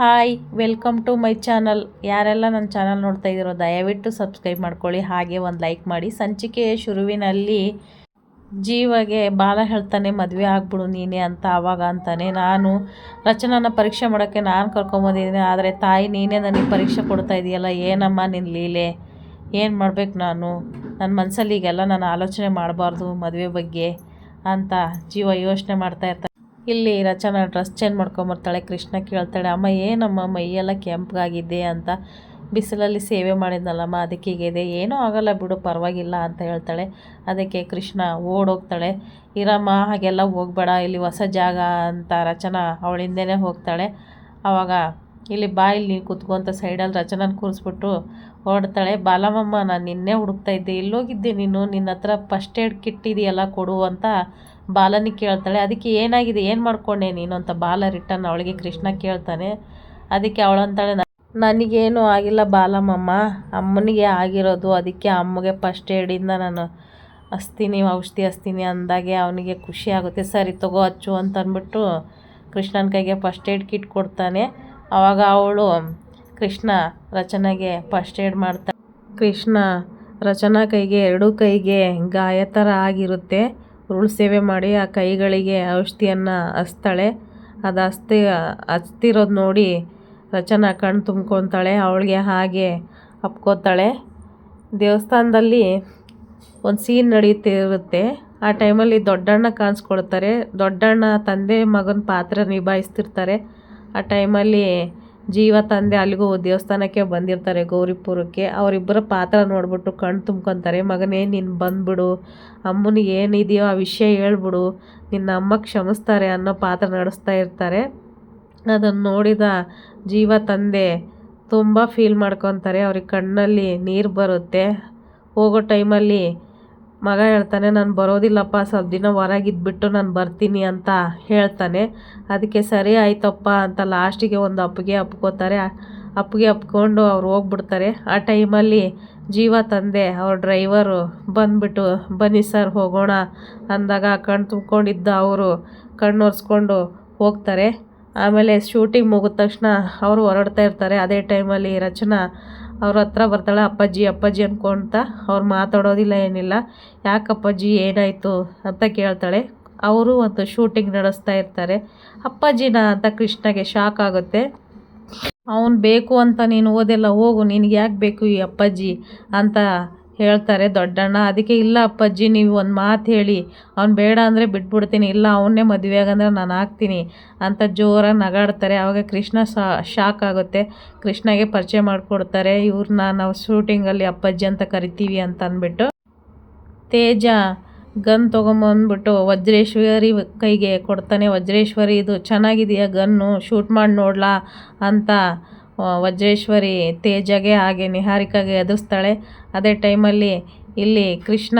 Hi, welcome to my channel. ಯಾರೆಲ್ಲ ನನ್ನ channel ನೋಡ್ತಾ ಇದ್ದೀರೋ ದಯವಿಟ್ಟು ಸಬ್ಸ್ಕ್ರೈಬ್ ಮಾಡ್ಕೊಳ್ಳಿ, ಹಾಗೆ ಒಂದು ಲೈಕ್ ಮಾಡಿ. ಸಂಚಿಕೆಯ ಶುರುವಿನಲ್ಲಿ, ಜೀವಗೆ ಬಾಲ ಹೇಳ್ತಾನೆ, ಮದುವೆ ಆಗ್ಬಿಡು ನೀನೇ ಅಂತ ಆವಾಗ ಅಂತಾನೆ. ನಾನು ರಚನಾನ ಪರೀಕ್ಷೆ ಮಾಡೋಕ್ಕೆ ನಾನು ಕರ್ಕೊಂಬಂದಿದ್ದೀನಿ, ಆದರೆ ತಾಯಿ ನೀನೇ ನನಗೆ ಪರೀಕ್ಷೆ ಕೊಡ್ತಾ ಇದೆಯಲ್ಲ, ಏನಮ್ಮ ನಿನ್ನ ಲೀಲೆ? ಏನು ಮಾಡಬೇಕು ನಾನು? ನನ್ನ ಮನಸ್ಸಲ್ಲಿ ಈಗೆಲ್ಲ ನಾನು ಆಲೋಚನೆ ಮಾಡಬಾರ್ದು ಮದುವೆ ಬಗ್ಗೆ ಅಂತ ಜೀವ ಯೋಚನೆ ಮಾಡ್ತಾ ಇರ್ತಾನೆ. ಇಲ್ಲಿ ರಚನಾ ಡ್ರೆಸ್ ಚೇಂಜ್ ಮಾಡ್ಕೊಂಬರ್ತಾಳೆ, ಕೃಷ್ಣ ಕೇಳ್ತಾಳೆ, ಅಮ್ಮ, ಏನಮ್ಮ, ಮೈಯೆಲ್ಲ ಕೆಂಪಗಾಗಿದೆ ಅಂತ ಬಿಸಿಲಲ್ಲಿ ಸೇವೆ ಮಾಡಿದ್ನಲ್ಲಮ್ಮ, ಅದಕ್ಕೆ ಹೀಗಿದೆ ಏನೂ ಆಗಲ್ಲ ಬಿಡು, ಪರವಾಗಿಲ್ಲ ಅಂತ ಹೇಳ್ತಾಳೆ. ಅದಕ್ಕೆ ಕೃಷ್ಣ ಓಡೋಗ್ತಾಳೆ. ಇರಮ್ಮ, ಹಾಗೆಲ್ಲ ಹೋಗ್ಬೇಡ, ಇಲ್ಲಿ ಹೊಸ ಜಾಗ ಅಂತ ರಚನಾ ಅವಳಿಂದನೇ ಹೋಗ್ತಾಳೆ. ಆವಾಗ ಇಲ್ಲಿ ಬಾ, ಇಲ್ಲಿ ನೀನು ಕುತ್ಕೊಂತ ಸೈಡಲ್ಲಿ ರಚನಾನ ಕೂರಿಸ್ಬಿಟ್ಟು ಹೊರಡ್ತಾಳೆ. ಬಾಲಮ್ಮಮ್ಮ ನಾನು ನಿನ್ನೆ ಹುಡುಕ್ತಾ ಇದ್ದೆ. ಎಲ್ಲೋಗಿದ್ದೆ ನೀನು? ನಿನ್ನ ಹತ್ರ ಫಸ್ಟ್ ಏಡ್ ಕಿಟ್ ಇದೆಯಲ್ಲ, ಕೊಡು ಅಂತ ಬಾಲನಿಗೆ ಕೇಳ್ತಾಳೆ. ಅದಕ್ಕೆ ಏನಾಗಿದೆ? ಏನು ಮಾಡ್ಕೊಂಡೆ ನೀನು? ಅಂತ ಬಾಲ ರಿಟರ್ನ್ ಅವಳಿಗೆ ಕೃಷ್ಣ ಕೇಳ್ತಾನೆ. ಅದಕ್ಕೆ ಅವಳಂತಾಳೆ ನನಗೇನು ಆಗಿಲ್ಲ ಬಾಲಮ್ಮಮ್ಮ ಅಮ್ಮನಿಗೆ ಆಗಿರೋದು. ಅದಕ್ಕೆ ಅಮ್ಮಗೆ ಫಸ್ಟ್ ಏಡಿಂದ ನಾನು ಹಸ್ತೀನಿ, ಔಷಧಿ ಹಸ್ತೀನಿ ಅಂದಾಗೆ ಅವನಿಗೆ ಖುಷಿ ಆಗುತ್ತೆ. ಸರಿ, ತಗೋ, ಹಚ್ಚು ಅಂತ ಅಂದ್ಬಿಟ್ಟು ಕೃಷ್ಣನ ಕೈಗೆ ಫಸ್ಟ್ ಏಡ್ ಕಿಟ್ ಕೊಡ್ತಾನೆ. ಆವಾಗ ಅವಳು ಕೃಷ್ಣ ರಚನೆಗೆ ಫಸ್ಟ್ ಏಡ್ ಮಾಡ್ತಾ ಕೃಷ್ಣ ರಚನಾ ಕೈಗೆ ಎರಡೂ ಕೈಗೆ ಗಾಯ ಥರ ಆಗಿರುತ್ತೆ. ಉರುಳು ಸೇವೆ ಮಾಡಿ ಆ ಕೈಗಳಿಗೆ ಔಷಧಿಯನ್ನು ಹಚ್ತಾಳೆ. ಅದು ಹಸ್ತಿ ಹಚ್ತಿರೋದು ನೋಡಿ ರಚನಾ ಕಣ್ಣು ತುಂಬ್ಕೊತಾಳೆ. ಅವಳಿಗೆ ಹಾಗೆ ಅಪ್ಕೋತಾಳೆ. ದೇವಸ್ಥಾನದಲ್ಲಿ ಒಂದು ಸೀನ್ ನಡೆಯುತ್ತಿರುತ್ತೆ ಆ ಟೈಮಲ್ಲಿ ದೊಡ್ಡಣ್ಣ ಕಾಣಿಸ್ಕೊಳ್ತಾರೆ. ದೊಡ್ಡಣ್ಣ ತಂದೆ ಮಗನ ಪಾತ್ರ ನಿಭಾಯಿಸ್ತಿರ್ತಾರೆ. ಆ ಟೈಮಲ್ಲಿ ಜೀವ ತಂದೆ ಅಲ್ಲಿಗೂ ದೇವಸ್ಥಾನಕ್ಕೆ ಬಂದಿರ್ತಾರೆ ಗೌರಿಪುರಕ್ಕೆ. ಅವರಿಬ್ಬರ ಪಾತ್ರ ನೋಡಿಬಿಟ್ಟು ಕಣ್ಣು ತುಂಬ್ಕೊತಾರೆ, ಮಗನೇ, ನೀನು ಬಂದುಬಿಡು. ಅಮ್ಮನಿಗೆ ಏನಿದೆಯೋ ಆ ವಿಷಯ ಹೇಳ್ಬಿಡು. ನಿನ್ನ ಅಮ್ಮ ಕ್ಷಮಿಸ್ತಾರೆ ಅನ್ನೋ ಪಾತ್ರ ನಡೆಸ್ತಾ ಇರ್ತಾರೆ. ಅದನ್ನು ನೋಡಿದ ಜೀವ ತಂದೆ ತುಂಬ ಫೀಲ್ ಮಾಡ್ಕೊತಾರೆ. ಅವ್ರಿಗೆ ಕಣ್ಣಲ್ಲಿ ನೀರು ಬರುತ್ತೆ. ಹೋಗೋ ಟೈಮಲ್ಲಿ ಮಗ ಹೇಳ್ತಾನೆ, ನಾನು ಬರೋದಿಲ್ಲಪ್ಪ, ಸ್ವಲ್ಪ ದಿನ ಹೊರಗಿದ್ಬಿಟ್ಟು ನಾನು ಬರ್ತೀನಿ ಅಂತ ಹೇಳ್ತಾನೆ. ಅದಕ್ಕೆ ಸರಿ ಆಯ್ತಪ್ಪ ಅಂತ ಲಾಸ್ಟಿಗೆ ಒಂದು ಅಪ್ಪಿಗೆ ಅಪ್ಕೋತಾರೆ. ಅಪ್ಪಿಗೆ ಅಪ್ಕೊಂಡು ಅವ್ರು ಹೋಗ್ಬಿಡ್ತಾರೆ. ಆ ಟೈಮಲ್ಲಿ ಜೀವ ತಂದೆ, ಅವ್ರ ಡ್ರೈವರು ಬಂದುಬಿಟ್ಟು, ಬನ್ನಿ ಸರ್ ಹೋಗೋಣ ಅಂದಾಗ ಕಣ್ಣು ತುಂಬ್ಕೊಂಡಿದ್ದ ಅವರು ಕಣ್ಣು ಒರೆಸ್ಕೊಂಡು ಹೋಗ್ತಾರೆ. ಆಮೇಲೆ ಶೂಟಿಂಗ್ ಮುಗಿದ ತಕ್ಷಣ ಅವರು ಹೊರಡ್ತಾ ಇರ್ತಾರೆ. ಅದೇ ಟೈಮಲ್ಲಿ ರಚನಾ ಅವ್ರ ಹತ್ರ ಬರ್ತಾಳೆ, ಅಪ್ಪಾಜಿ ಅಪ್ಪಾಜಿ ಅಂದ್ಕೊಳ್ತ ಅವ್ರು ಮಾತಾಡೋದಿಲ್ಲ ಏನಿಲ್ಲ. ಯಾಕಪ್ಪಾಜಿ ಏನಾಯಿತು ಅಂತ ಕೇಳ್ತಾಳೆ. ಅವರು ಒಂದು ಶೂಟಿಂಗ್ ನಡೆಸ್ತಾ ಇರ್ತಾರೆ. ಅಪ್ಪಾಜಿನ ಅಂತ ಕೃಷ್ಣಗೆ ಶಾಕ್ ಆಗುತ್ತೆ. ಅವನು ಬೇಕು ಅಂತ ನೀನು ಓದೆಲ್ಲ ಹೋಗು, ನಿನಗೆ ಯಾಕೆ ಬೇಕು ಈ ಅಪ್ಪಾಜಿ? ಅಂತ ಹೇಳ್ತಾರೆ, ದೊಡ್ಡಣ್ಣ, ಅದಕ್ಕೆ ಇಲ್ಲ ಅಪ್ಪಾಜಿ, ನೀವು ಒಂದು ಮಾತು ಹೇಳಿ. ಅವ್ನು ಬೇಡ ಅಂದರೆ ಬಿಟ್ಬಿಡ್ತೀನಿ. ಇಲ್ಲ, ಅವನ್ನೇ ಮದುವೆ ಆಗಂದ್ರೆ ನಾನು ಹಾಕ್ತೀನಿ ಅಂತ ಜೋರಾಗಿ ನಗಾಡ್ತಾರೆ. ಆವಾಗ ಕೃಷ್ಣ ಶಾಕ್ ಆಗುತ್ತೆ. ಕೃಷ್ಣಗೆ ಪರಿಚಯ ಮಾಡಿಕೊಡ್ತಾರೆ. ಇವ್ರನ್ನ ನಾವು ಶೂಟಿಂಗಲ್ಲಿ ಅಪ್ಪಾಜಿ ಅಂತ ಕರಿತೀವಿ ಅಂತ ಅಂದ್ಬಿಟ್ಟು. ತೇಜ, ಗನ್ ತೊಗೊಂಬಂದ್ಬಿಟ್ಟು ವಜ್ರೇಶ್ವರಿ ಕೈಗೆ ಕೊಡ್ತಾನೆ. ವಜ್ರೇಶ್ವರಿ, ಇದು ಚೆನ್ನಾಗಿದೆಯಾ ಗನ್ನು? ಶೂಟ್ ಮಾಡಿ ನೋಡಲಾ? ಅಂತ ವಜ್ರೇಶ್ವರಿ ತೇಜಗೆ ಹಾಗೆ ನಿಹಾರಿಕಾಗೆ ಎದುರಿಸ್ತಾಳೆ. ಅದೇ ಟೈಮಲ್ಲಿ ಇಲ್ಲಿ ಕೃಷ್ಣ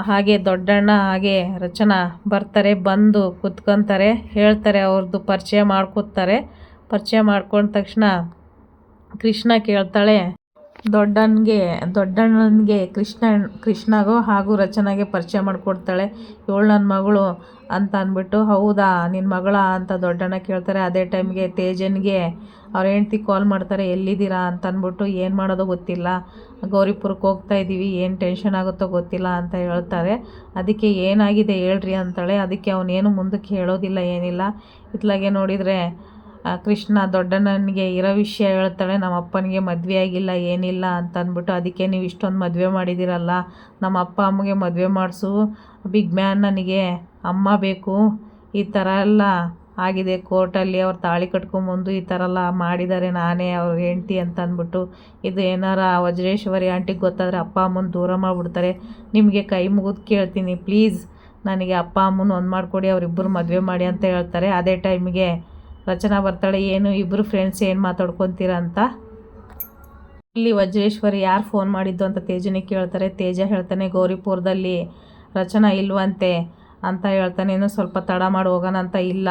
ಹಾಗೆ ದೊಡ್ಡಣ್ಣ ಹಾಗೆ ರಚನಾ ಬರ್ತಾರೆ, ಬಂದು ಕುತ್ಕೊತಾರೆ, ಹೇಳ್ತಾರೆ ಅವ್ರದ್ದು ಪರಿಚಯ ಮಾಡ್ಕೊತಾರೆ ಪರಿಚಯ ಮಾಡ್ಕೊಂಡ ತಕ್ಷಣ ಕೃಷ್ಣ ಕೇಳ್ತಾಳೆ ದೊಡ್ಡನಿಗೆ, ದೊಡ್ಡಣ್ಣನಿಗೆ ಕೃಷ್ಣ, ಕೃಷ್ಣಗೋ ಹಾಗೂ ರಚನಾಗೆ ಪರಿಚಯ ಮಾಡಿಕೊಡ್ತಾಳೆ. ಇವಳು ನನ್ನ ಮಗಳು ಅಂತ ಅಂದ್ಬಿಟ್ಟು, ಹೌದಾ ನಿನ್ನ ಮಗಳ ಅಂತ ದೊಡ್ಡಣ್ಣ ಕೇಳ್ತಾರೆ. ಅದೇ ಟೈಮ್ಗೆ ತೇಜನ್ಗೆ ಅವ್ರ ಹೆಂಡ್ತಿ ಕಾಲ್ ಮಾಡ್ತಾರೆ, ಎಲ್ಲಿದ್ದೀರಾ ಅಂತ ಅಂದ್ಬಿಟ್ಟು, ಏನು ಮಾಡೋದು ಗೊತ್ತಿಲ್ಲ. ಗೌರಿಪುರಕ್ಕೆ ಹೋಗ್ತಾ ಇದ್ದೀವಿ ಏನು ಟೆನ್ಷನ್ ಆಗುತ್ತೋ ಗೊತ್ತಿಲ್ಲ ಅಂತ ಹೇಳ್ತಾರೆ. ಅದಕ್ಕೆ ಏನಾಗಿದೆ ಹೇಳ್ರಿ ಅಂತಾಳೆ. ಅದಕ್ಕೆ ಅವನೇನು ಮುಂದಕ್ಕೆ ಹೇಳೋದಿಲ್ಲ, ಏನಿಲ್ಲ. ಇತ್ಲಾಗೆ ನೋಡಿದರೆ ಕೃಷ್ಣ ದೊಡ್ಡಣ್ಣನಿಗೆ ಇರೋ ವಿಷಯ ಹೇಳ್ತಾಳೆ ನಮ್ಮ ಅಪ್ಪನಿಗೆ ಮದುವೆ ಆಗಿಲ್ಲ, ಏನಿಲ್ಲ ಅಂತ ಅಂದ್ಬಿಟ್ಟು ಅದಕ್ಕೆ ನೀವು ಇಷ್ಟೊಂದು ಮದುವೆ ಮಾಡಿದ್ದೀರಲ್ಲ, ನಮ್ಮ ಅಪ್ಪ ಅಮ್ಮಗೆ ಮದುವೆ ಮಾಡಿಸು, ಬಿಗ್ ಮ್ಯಾನ್ ನನಗೆ ಅಮ್ಮ ಬೇಕು, ಈ ಥರ ಎಲ್ಲ ಆಗಿದೆ ಕೋರ್ಟಲ್ಲಿ, ಅವ್ರು ತಾಳಿ ಕಟ್ಕೊಂಬಂದು ಈ ಥರ ಎಲ್ಲ ಮಾಡಿದ್ದಾರೆ, ನಾನೇ ಅವ್ರ ಹೆಂಡ್ತಿ ಅಂತ ಅಂದ್ಬಿಟ್ಟು ಇದು ಏನಾರ ವಜ್ರೇಶ್ವರಿ ಆಂಟಿಗೆ ಗೊತ್ತಾದರೆ ಅಪ್ಪ ಅಮ್ಮನ ದೂರ ಮಾಡಿಬಿಡ್ತಾರೆ. ನಿಮಗೆ ಕೈ ಮುಗಿದು ಕೇಳ್ತೀನಿ, ಪ್ಲೀಸ್, ನನಗೆ ಅಪ್ಪ ಅಮ್ಮನ ಒಂದು ಮಾಡಿಕೊಡಿ ಅವರಿಬ್ಬರು ಮದುವೆ ಮಾಡಿ ಅಂತ ಹೇಳ್ತಾರೆ. ಅದೇ ಟೈಮಿಗೆ ರಚನಾ ಬರ್ತಾಳೆ ಏನು? ಇಬ್ಬರು ಫ್ರೆಂಡ್ಸ್ ಏನು ಮಾತಾಡ್ಕೊತೀರ ಅಂತ? ಇಲ್ಲಿ ವಜ್ರೇಶ್ವರಿ ಯಾರು ಫೋನ್ ಮಾಡಿದ್ದು ಅಂತ ತೇಜನಿ ಕೇಳ್ತಾರೆ. ತೇಜ ಹೇಳ್ತಾನೆ, ಗೌರಿಪುರದಲ್ಲಿ ರಚನಾ ಇಲ್ವಂತೆ ಅಂತ ಹೇಳ್ತಾನೆ. ಸ್ವಲ್ಪ ತಡ ಮಾಡಿ, ಹೋಗೋಣ ಅಂತ ಇಲ್ಲ.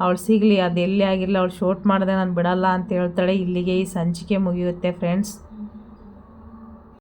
ಅವಳು ಸಿಗಲಿ, ಅದು ಎಲ್ಲಿ ಆಗಿರಲಿ, ಅವಳು ಶೂಟ್ ಮಾಡಿದೆ, ನಾನು ಬಿಡಲ್ಲ ಅಂತ ಹೇಳ್ತಾಳೆ. ಇಲ್ಲಿಗೆ ಈ ಸಂಚಿಕೆ ಮುಗಿಯುತ್ತೆ ಫ್ರೆಂಡ್ಸ್